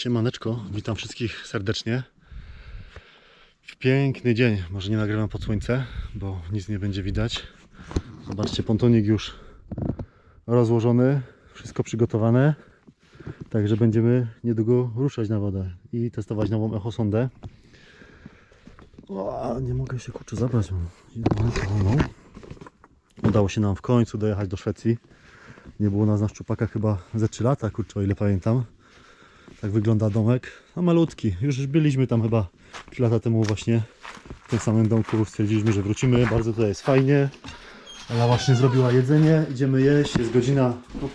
Siemaneczko, witam wszystkich serdecznie. W piękny dzień, może nie nagrywam pod słońce, bo nic nie będzie widać. Zobaczcie, pontonik już rozłożony, wszystko przygotowane. Także będziemy niedługo ruszać na wodę i testować nową echosondę. O, nie mogę się kurczę zabrać. Udało się nam w końcu dojechać do Szwecji. Nie było nas na szczupakach chyba ze 3 lata, kurczę, o ile pamiętam. Tak wygląda domek. No malutki. Już byliśmy tam chyba 3 lata temu właśnie w tym samym domku. Stwierdziliśmy, że wrócimy. Bardzo tutaj jest fajnie. Ela właśnie zrobiła jedzenie. Idziemy jeść. Jest godzina no,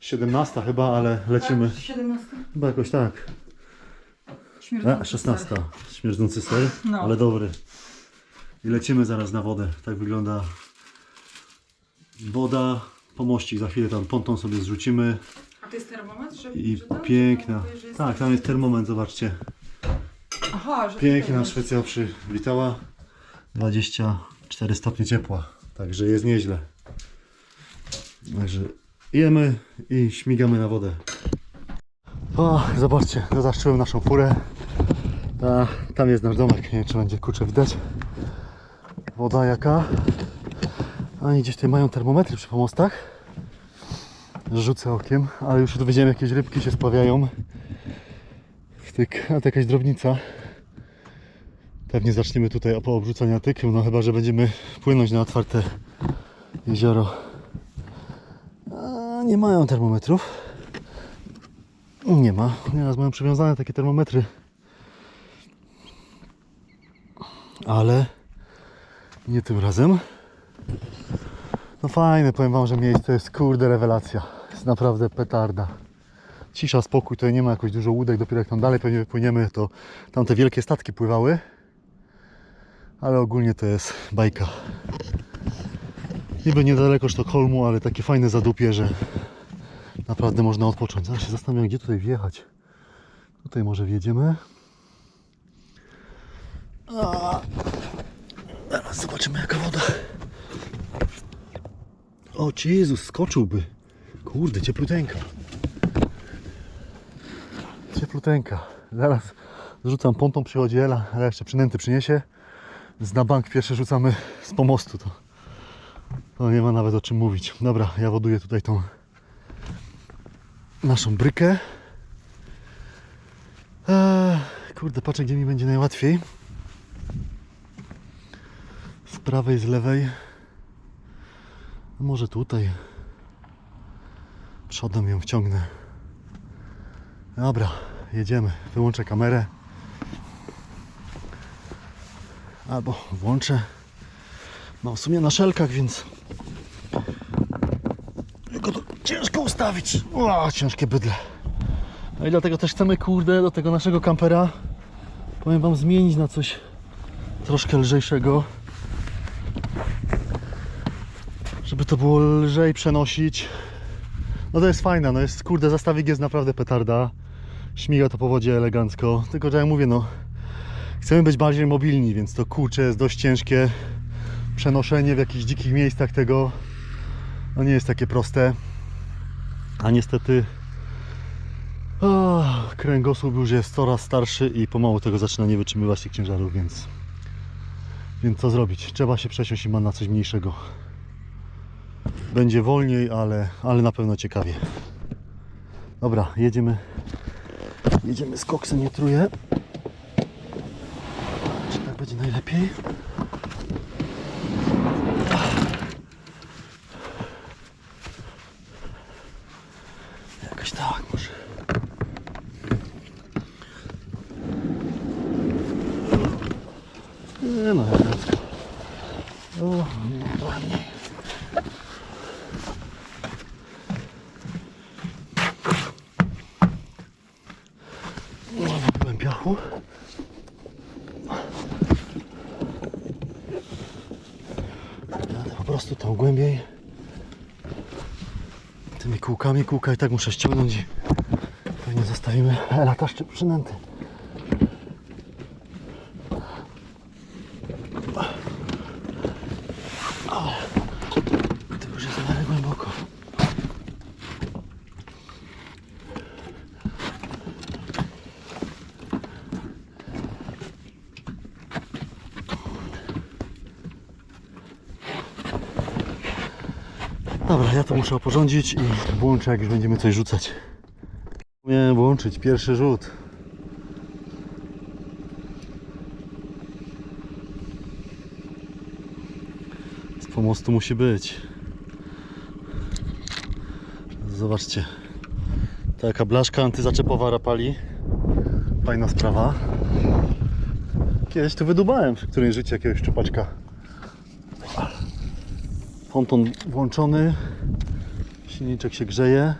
17 chyba, ale lecimy. 17. Chyba jakoś tak. Śmierdzący A, 16. ser. Śmierdzący ser, No. ale dobry. I lecimy zaraz na wodę. Tak wygląda woda. Pomościk, za chwilę tam ponton sobie zrzucimy. A to jest termometr, że I że tam, piękna. że jest- Tak, tam jest termometr, zobaczcie. Aha, że Pięknie jest. Szwecja przywitała. 24 stopnie ciepła. Także jest nieźle. Także jemy i śmigamy na wodę. O, zobaczcie, zastrzyłem naszą furę. A, tam jest nasz domek. Nie wiem, czy będzie kurczę widać. Woda jaka. Oni gdzieś tutaj mają termometry przy pomostach. Rzucę okiem, ale już tu widziałem jakieś rybki się spławiają. Tyk, a to jakaś drobnica. Pewnie zaczniemy tutaj po obrzucania tykiem, no chyba, że będziemy płynąć na otwarte jezioro. A, nie mają termometrów. Nie ma. Nieraz mają przywiązane takie termometry. Ale nie tym razem. No fajne, powiem Wam, że miejsce jest kurde rewelacja. Naprawdę petarda cisza, spokój, tutaj nie ma jakoś dużo łódek, dopiero jak tam dalej pewnie wypłyniemy, to tam te wielkie statki pływały, ale ogólnie to jest bajka. Niby niedaleko Sztokholmu, ale takie fajne zadupie, że naprawdę można odpocząć. Zaraz się zastanawiam, gdzie tutaj wjechać. Tutaj może wjedziemy. Teraz zobaczymy jaka woda. O Jezus, skoczyłby. Kurde, ciepluteńka. Ciepluteńka. Zaraz rzucam pontą, przychodzi Ela, ale jeszcze przynęty przyniesie. Z na bank pierwsze rzucamy z pomostu. To, to nie ma nawet o czym mówić. Dobra, ja woduję tutaj tą naszą brykę. Eee, kurde, patrzę gdzie mi będzie najłatwiej. Z prawej, z lewej. Może tutaj. Przodem ją wciągnę. Dobra, jedziemy. Wyłączę kamerę. Albo włączę. Mam w sumie na szelkach, więc tylko to ciężko ustawić. O, ciężkie bydle. No i dlatego też chcemy, kurde, do tego naszego kampera powiem wam zmienić na coś troszkę lżejszego. Żeby to było lżej przenosić. No to jest fajne, no jest, kurde, zastawik jest naprawdę petarda. Śmiga to po wodzie elegancko. Tylko, że jak mówię, no chcemy być bardziej mobilni, więc to kurcze jest dość ciężkie. Przenoszenie w jakichś dzikich miejscach tego no nie jest takie proste. A niestety o, kręgosłup już jest coraz starszy i pomału tego zaczyna nie wytrzymywać tych ciężarów, więc więc co zrobić? Trzeba się przesiąść i ma na coś mniejszego. Będzie wolniej, ale, ale na pewno ciekawie. Dobra, jedziemy. Jedziemy z koksem, nie truję. Czy tak będzie najlepiej? Jakoś tak może. Nie no, elegancko. O, ładnie. Piachu. Jadę po prostu tam głębiej. Tymi kółkami, kółka i tak muszę ściągnąć pewnie zostawimy lataszczy przynęty. To już jest w miarę głęboko. Dobra, ja to muszę oporządzić i włączę, jak już będziemy coś rzucać. Miałem włączyć pierwszy rzut. Z pomostu musi być. Zobaczcie. Taka blaszka antyzaczepowa rapali. Fajna sprawa. Kiedyś to wydubałem przy którymś życiu jakiegoś szczupaczka. Ponton włączony. Silniczek się grzeje.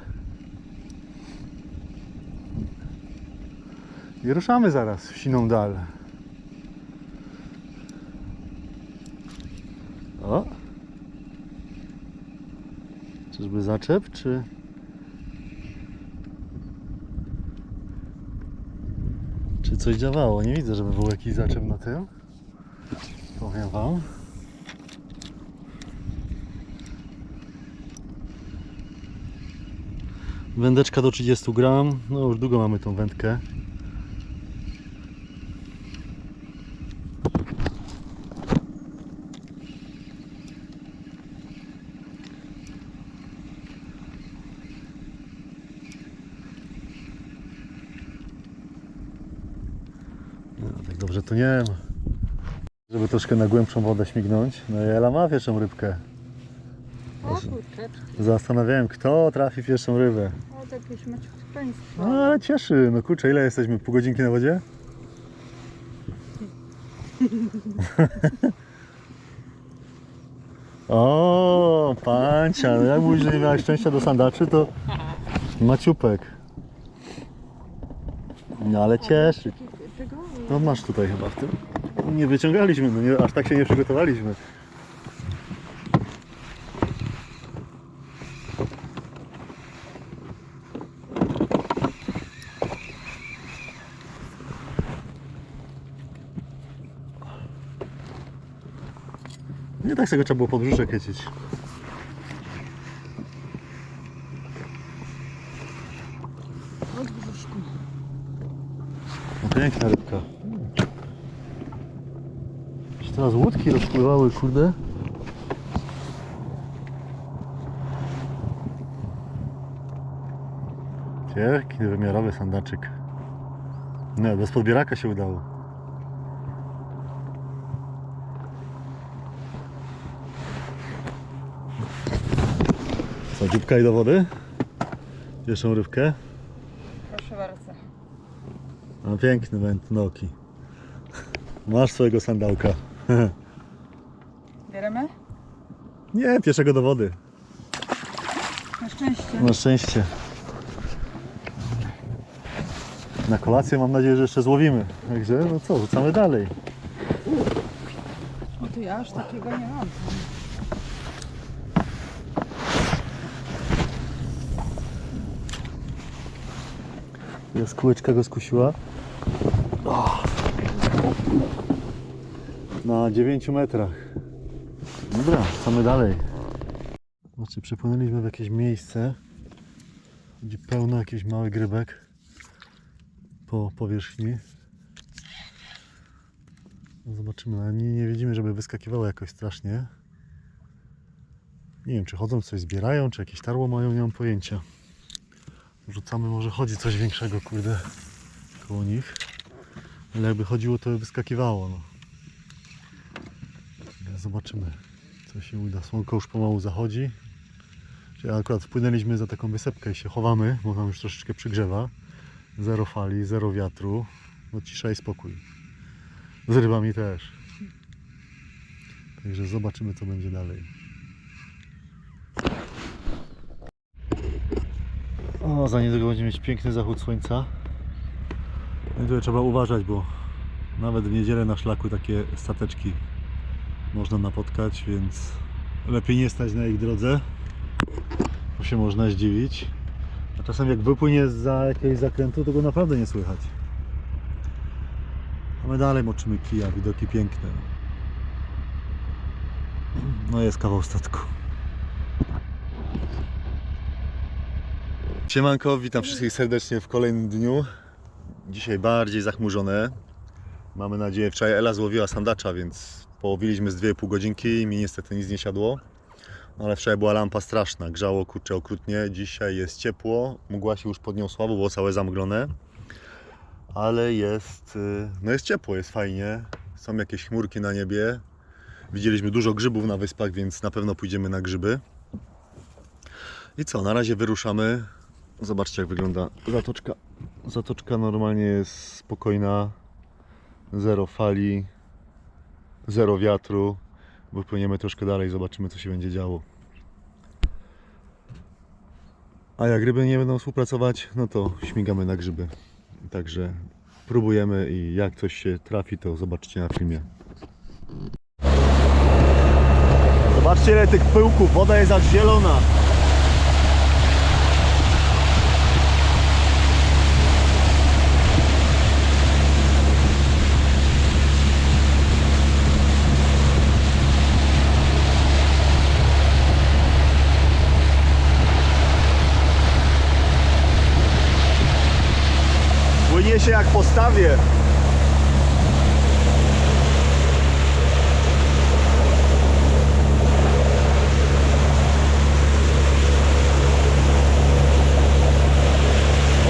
I ruszamy zaraz w siną dal. O! Czyżby zaczep, czy... Czy coś działało? Nie widzę, żeby był jakiś zaczep na tym. Powiem wam. Wędeczka do 30 gram. No już długo mamy tą wędkę. No, tak dobrze to nie ma. Żeby troszkę na głębszą wodę śmignąć. No i Ela ma pierwszą rybkę. Zastanawiałem, kto trafi pierwszą rybę. o jakieś macierzyństwo. No ale cieszy, no kurczę, ile jesteśmy? Pół godzinki na wodzie? o, pancia, no jak mówisz, że nie miałeś szczęścia do sandaczy, to maciupek. No ale cieszy. No masz tutaj chyba w tym. Nie wyciągaliśmy, no nie, aż tak się nie przygotowaliśmy. Tak sobie trzeba było pod brzuszek chycić. No piękna rybka. Już teraz łódki rozpływały, kurde. Piękny, wymiarowy sandaczyk. Nie, bez podbieraka się udało. Co, dzióbka i do wody? Pierwszą rybkę. Proszę bardzo. A piękny wędnoki. Masz swojego sandałka. Bierzemy? Nie, pierwszego do wody. Na szczęście. Na szczęście. Na kolację mam nadzieję, że jeszcze złowimy. Także no co, rzucamy dalej. O to ja aż takiego nie mam. Jest kółeczka go skusiła. Na 9 metrach. Dobra, rzucamy dalej. Znaczy, przypłynęliśmy w jakieś miejsce, gdzie pełno jakichś małych grybek po powierzchni. Zobaczymy, ale nie, nie widzimy, żeby wyskakiwało jakoś strasznie. Nie wiem, czy chodzą, coś zbierają, czy jakieś tarło mają, nie mam pojęcia. Rzucamy, może chodzi coś większego, kurde, koło nich. Ale jakby chodziło, to by wyskakiwało, no. Zobaczymy, co się uda. Słonko już pomału zachodzi. Czyli akurat wpłynęliśmy za taką wysepkę i się chowamy, bo tam już troszeczkę przygrzewa. Zero fali, zero wiatru. No cisza i spokój. Z rybami też. Także zobaczymy, co będzie dalej. O, za niedługo będziemy mieć piękny zachód słońca. No i tutaj trzeba uważać, bo nawet w niedzielę na szlaku takie stateczki można napotkać, więc lepiej nie stać na ich drodze, bo się można zdziwić. A czasem jak wypłynie za jakiegoś zakrętu, to go naprawdę nie słychać. A my dalej moczymy kija, widoki piękne. No jest kawał statku. Siemanko, witam wszystkich serdecznie w kolejnym dniu. Dzisiaj bardziej zachmurzone. Mamy nadzieję, wczoraj Ela złowiła sandacza, więc połowiliśmy z 2,5 godzinki i mi niestety nic nie siadło. ale wczoraj była lampa straszna, grzało kurczę okrutnie. Dzisiaj jest ciepło, mgła się już podniosła, bo było całe zamglone. Ale jest, y, no jest ciepło, jest fajnie. Są jakieś chmurki na niebie. Widzieliśmy dużo grzybów na wyspach, więc na pewno pójdziemy na grzyby. I co, na razie wyruszamy. Zobaczcie jak wygląda zatoczka. Zatoczka normalnie jest spokojna. Zero fali, zero wiatru. Wypłyniemy troszkę dalej, zobaczymy co się będzie działo. A jak ryby nie będą współpracować, no to śmigamy na grzyby. Także próbujemy i jak coś się trafi, to zobaczycie na filmie. Zobaczcie ile tych pyłków, woda jest aż zielona. Płynie się jak po stawie.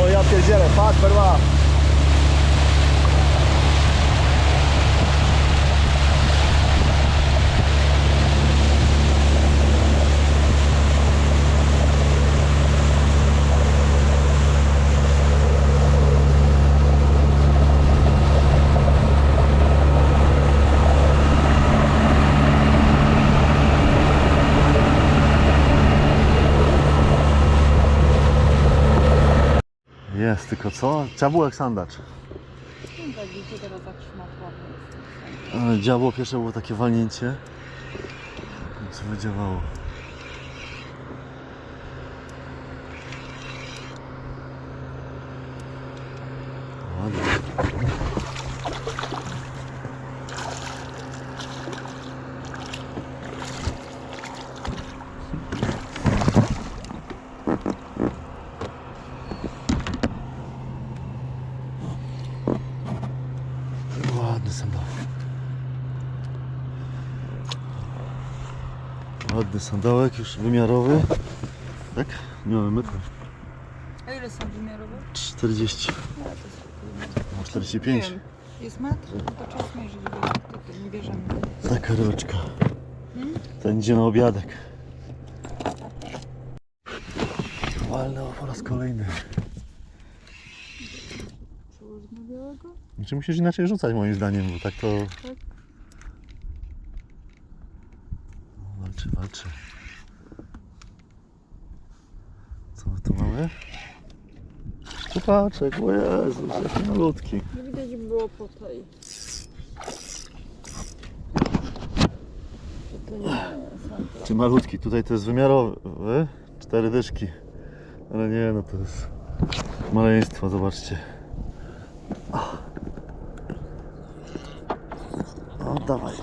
O ja pierdzielę, patrz perła. Jest, tylko co? Jak sandacz. Widzicie. Ale Działo pierwsze było takie walnięcie. Co wydziałało? Ładnie. Ładny sandałek. Ładny sandałek, już wymiarowy. Tak? Nie mamy metra. A ile są wymiarowe? 40, No, to spokojnie. no 45. Nie wiem. Jest metr? No to czas mierzyć, bo to, to nie bierzemy. Taka rybeczka. Hmm? Ten idzie na obiadek. Walnęło po raz kolejny. Przełożmy białego? Znaczy musisz inaczej rzucać moim zdaniem, bo tak to... Tak. O, Walczy, walczy. Co my tu mamy? Szczupaczek, o Jezus, jaki malutki. Nie widać było po tej. To nie Czy malutki, tutaj to jest wymiarowy, cztery dyszki. Ale nie, no to jest maleństwo, zobaczcie. O, dawaj.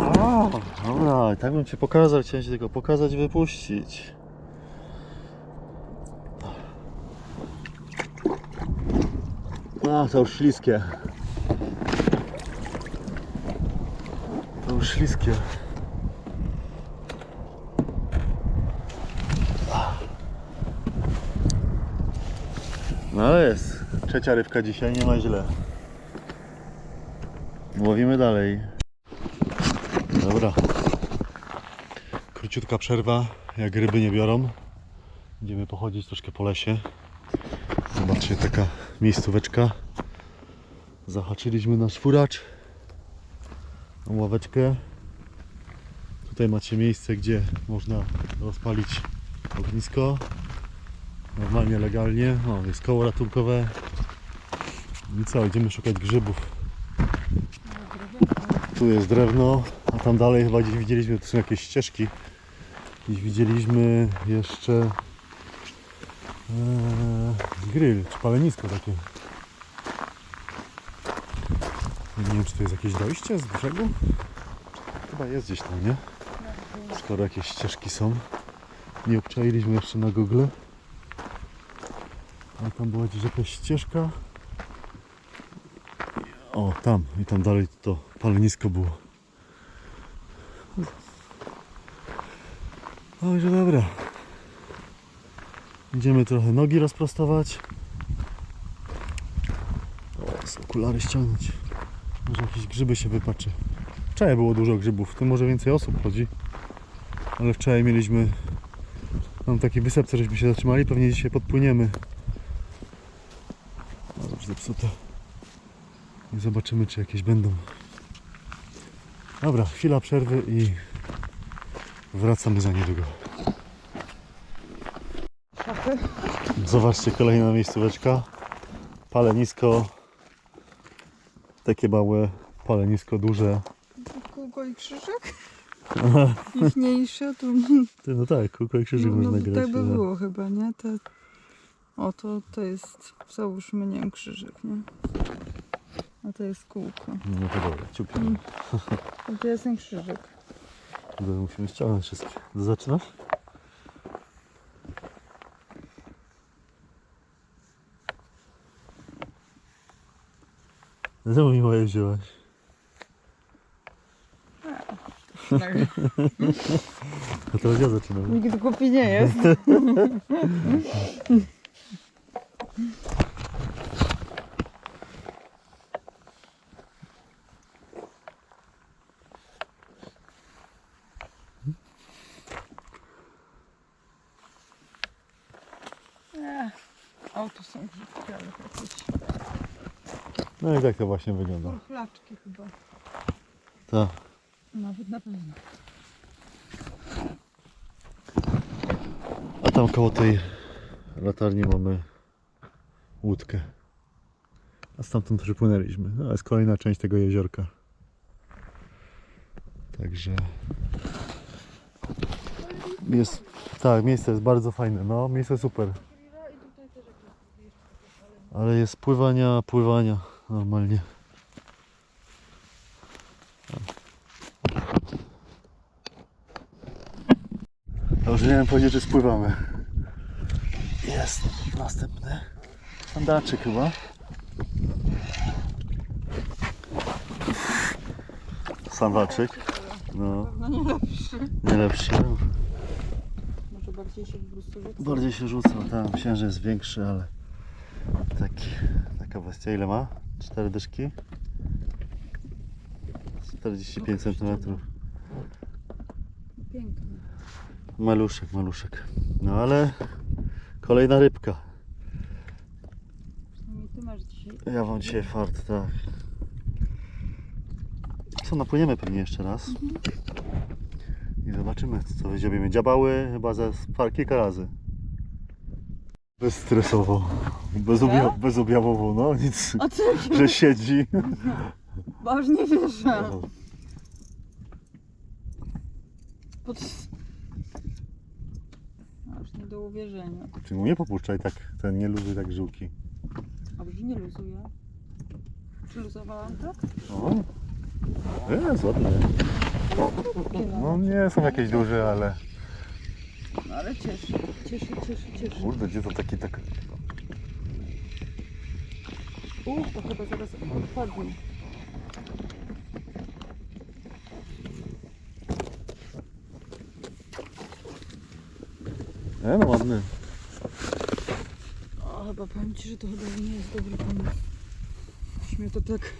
O, dobra, tak bym Cię pokazał, chciałem Cię tylko pokazać wypuścić. A, to już śliskie. To już śliskie. No jest. Trzecia rybka dzisiaj, nie ma źle. Łowimy dalej. Dobra. Króciutka przerwa, jak ryby nie biorą. Będziemy pochodzić troszkę po lesie. Zobaczcie, taka miejscóweczka. Zahaczyliśmy nasz furacz. Tą ławeczkę. Tutaj macie miejsce, gdzie można rozpalić ognisko normalnie, legalnie. O, jest koło ratunkowe. I co, idziemy szukać grzybów. Tu jest drewno, a tam dalej chyba gdzieś widzieliśmy, tu są jakieś ścieżki. Gdzieś widzieliśmy jeszcze e, grill, czy palenisko takie. Nie wiem, czy to jest jakieś dojście z brzegu? Chyba jest gdzieś tam, nie? Skoro jakieś ścieżki są. Nie obczailiśmy jeszcze na Google. A tam była gdzieś jakaś ścieżka. O, tam. I tam dalej to palenisko było. Także dobra. Idziemy trochę nogi rozprostować. O, okulary ściągnąć. Może jakieś grzyby się wypaczy. Wczoraj było dużo grzybów, tu może więcej osób chodzi. Ale wczoraj mieliśmy tam taki wysepce, żeśmy się zatrzymali. Pewnie dzisiaj podpłyniemy. No dobrze zepsute. I zobaczymy, czy jakieś będą. Dobra, chwila przerwy i wracamy za niedługo. Zobaczcie, kolejna miejscóweczka. Palenisko. Takie małe, palenisko duże. Kółko i krzyżyk? Mniejsze tu. Ty, no tak, kółko i krzyżyk No, można no, grać. tak by no. było chyba, nie? Te... O, to, to jest, załóżmy, nie wiem, krzyżyk, nie? A to jest kółko. No to dobra, ciupi. Mm. A to jest ten krzyżyk. Dobra, Musimy ściągnąć wszystkie. Zaczynasz? Czemu mi moje wziąłeś? A teraz ja zaczynam. Nikt głupi nie jest. O, tu są grzybki, ale jakieś No i tak to właśnie wygląda. kurchlaczki chyba. Tak. Nawet na pewno. A tam koło tej latarni mamy łódkę. A stamtąd przypłynęliśmy. No, jest kolejna część tego jeziorka. Także jest, tak, miejsce jest bardzo fajne. No, miejsce super. Ale jest pływania, pływania normalnie. Już nie wiem powiedzieć, czy spływamy. Jest następny. Sandaczyk chyba. Sandaczyk. No, No nie lepszy. nie lepszy. Może bardziej się po prostu rzuca. Bardziej się rzuca. Tam myślałem, że jest większy, ale taki, taka bestia. Ile ma? Cztery dyszki? 45 cm. Piękny. Maluszek, maluszek. No ale kolejna rybka. Przynajmniej ty masz dzisiaj. Ja mam dzisiaj fart, tak. Co, napłyniemy pewnie jeszcze raz. I zobaczymy, co wydziobimy. Dziabały chyba ze par kilka razy. Bezstresowo. Bezobja bezobjawowo, no nic. A ty? Że siedzi. Bo już nie wierzę. Pod... Aż nie do uwierzenia. Czy mu nie popuszczaj tak, ten nie lubi tak żyłki. A już nie luzuje. Czy luzowałam tak? O, jest ładne. No nie są jakieś duże, ale No ale cieszy, cieszy, cieszy, cieszy. kurde, gdzie to taki tak... Uch, to chyba zaraz odpadnie. E, no ładny. O, chyba powiem Ci, że to chyba nie jest dobry pomysł. Śmie to tak...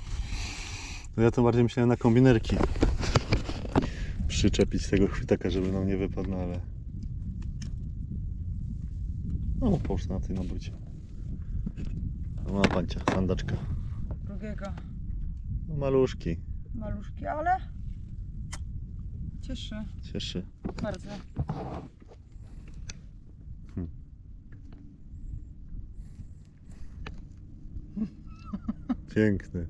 No ja to bardziej myślałem na kombinerki. Przyczepić tego chwytaka, żeby nam nie wypadł, no ale... No, połóż na tej. No, ma pancia, sandaczka. drugiego No, maluszki. maluszki, ale... Cieszy Cieszy. bardzo. Piękny.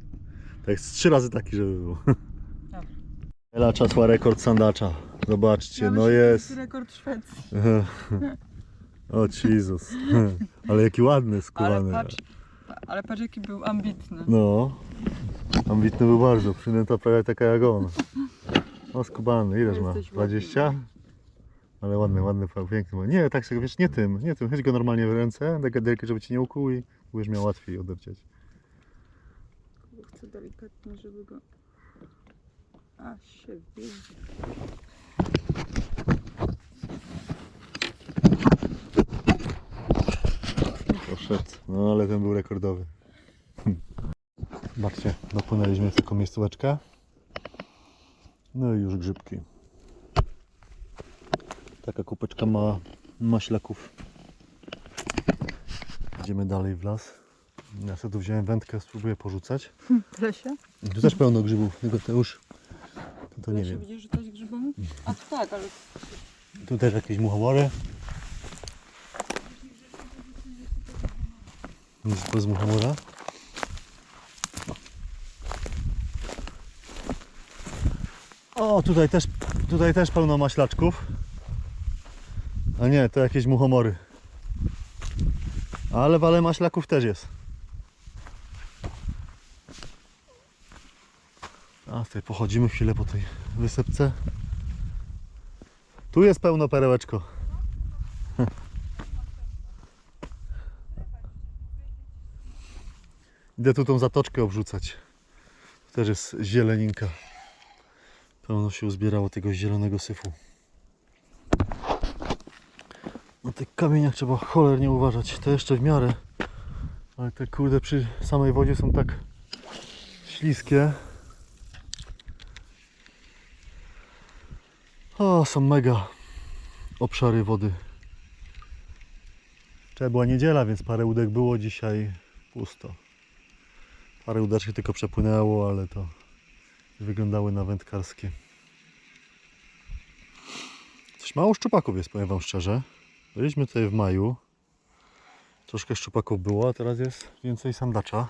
Tak trzy razy taki, żeby był. Dobra. Ela czasła rekord sandacza. Zobaczcie, no jest. rekord Szwecji. O Jezus. Ale jaki ładny, Ale skubany. patrz, ale patrz jaki był ambitny. No. Ambitny był bardzo. Przynęta prawie taka jak on. O skubany. Ileż ma? Jesteś ładny. 20? Ale ładny, ładny, piękny. ma. Nie, tak sobie, wiesz, nie tym, nie tym. Chodź go normalnie w ręce, tak delikatnie, żeby ci nie ukuł i będziesz miał łatwiej odercieć. Chcę delikatnie, żeby go... A się widzi. No ale ten był rekordowy. Zobaczcie, dopłynęliśmy w taką miejscóweczkę. No i już grzybki. Taka kupeczka ma maślaków. Idziemy dalej w las. Ja sobie tu wziąłem wędkę, spróbuję porzucać. W lesie? Tu też pełno grzybów, tylko to już... To, to nie wiem. widzisz, że to jest grzybami? A tak, ale Tu też jakieś muchomory. Nic bez muchomora. O, tutaj też, tutaj też pełno maślaczków. A nie, to jakieś muchomory. Ale wale maślaków też jest. A tutaj pochodzimy chwilę po tej wysepce. Tu jest pełno perełeczko. Idę tu tą zatoczkę obrzucać. Też jest zieleninka. Pełno się uzbierało tego zielonego syfu. Na tych kamieniach trzeba cholernie uważać. To jeszcze w miarę. Ale te kurde przy samej wodzie są tak śliskie. O, są mega obszary wody. Wczoraj była niedziela, więc parę łódek było, dzisiaj pusto. Parę łódeczek tylko przepłynęło, ale to wyglądały na wędkarskie. Coś mało szczupaków jest, powiem Wam szczerze. Byliśmy tutaj w maju. Troszkę szczupaków było, a teraz jest więcej sandacza.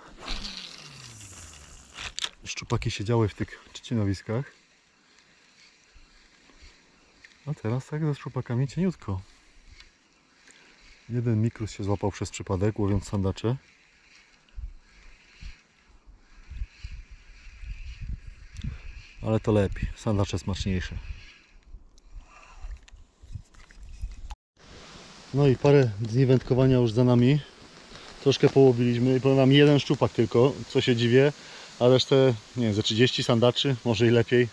Szczupaki siedziały w tych trzcinowiskach. A teraz tak ze szczupakami cieniutko. Jeden mikrus się złapał przez przypadek, łowiąc sandacze. Ale to lepiej, sandacze smaczniejsze. No i parę dni wędkowania już za nami. Troszkę połowiliśmy i wam jeden szczupak tylko, co się dziwię, a resztę, nie wiem, ze 30 sandaczy, może i lepiej.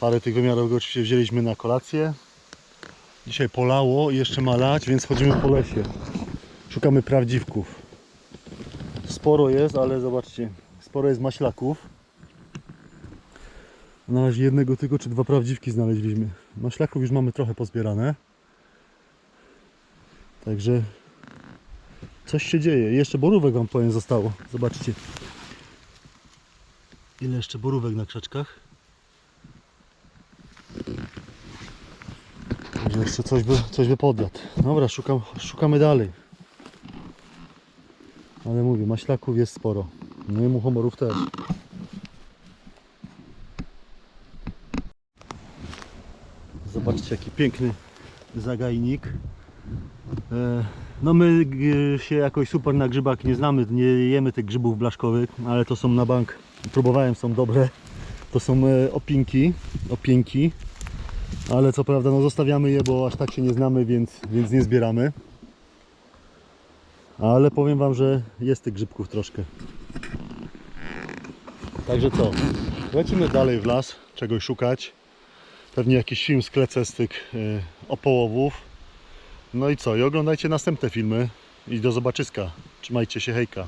Parę tych wymiarów oczywiście wzięliśmy na kolację. Dzisiaj polało i jeszcze ma lać, więc chodzimy po lesie. Szukamy prawdziwków. Sporo jest, ale zobaczcie, sporo jest maślaków. Na razie jednego tylko czy dwa prawdziwki znaleźliśmy. Maślaków już mamy trochę pozbierane. Także coś się dzieje. Jeszcze borówek wam powiem zostało. Zobaczcie. Ile jeszcze borówek na krzaczkach. Także jeszcze coś by, coś by podjadł. Dobra, szukam, szukamy dalej. Ale mówię, maślaków jest sporo. No i muchomorów też. Zobaczcie jaki piękny zagajnik. E, No my g- się jakoś super na grzybach nie znamy, nie jemy tych grzybów blaszkowych, ale to są na bank. Próbowałem, są dobre. To są e, opinki, opinki. Ale co prawda no zostawiamy je, bo aż tak się nie znamy, więc, więc nie zbieramy. Ale powiem Wam, że jest tych grzybków troszkę. Także co? Lecimy dalej w las, czegoś szukać. Pewnie jakiś film tych y, opołowów. No i co? I oglądajcie następne filmy. I do zobaczyska. Trzymajcie się, hejka.